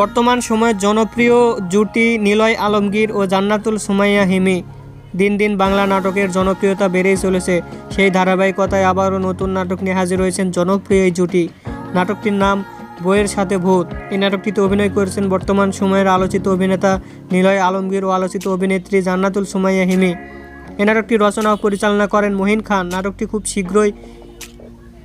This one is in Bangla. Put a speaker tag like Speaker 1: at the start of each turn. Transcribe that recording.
Speaker 1: বর্তমান সময়ের জনপ্রিয় জুটি নিলয় আলমগীর ও জান্নাতুল সুমাইয়া হিমি। দিন দিন বাংলা নাটকের জনপ্রিয়তা বেড়েই চলেছে। সেই ধারাবাহিকতায় আবারও নতুন নাটক নিয়ে হাজির হয়েছেন জনপ্রিয় এই জুটি। নাটকটির নাম বইয়ের সাথে ভূত। এই নাটকটিতে অভিনয় করেছেন বর্তমান সময়ের আলোচিত অভিনেতা নিলয় আলমগীর ও আলোচিত অভিনেত্রী জান্নাতুল সুমাইয়া হিমি। এই নাটকটি রচনা ও পরিচালনা করেন মহিন খান। নাটকটি খুব শীঘ্রই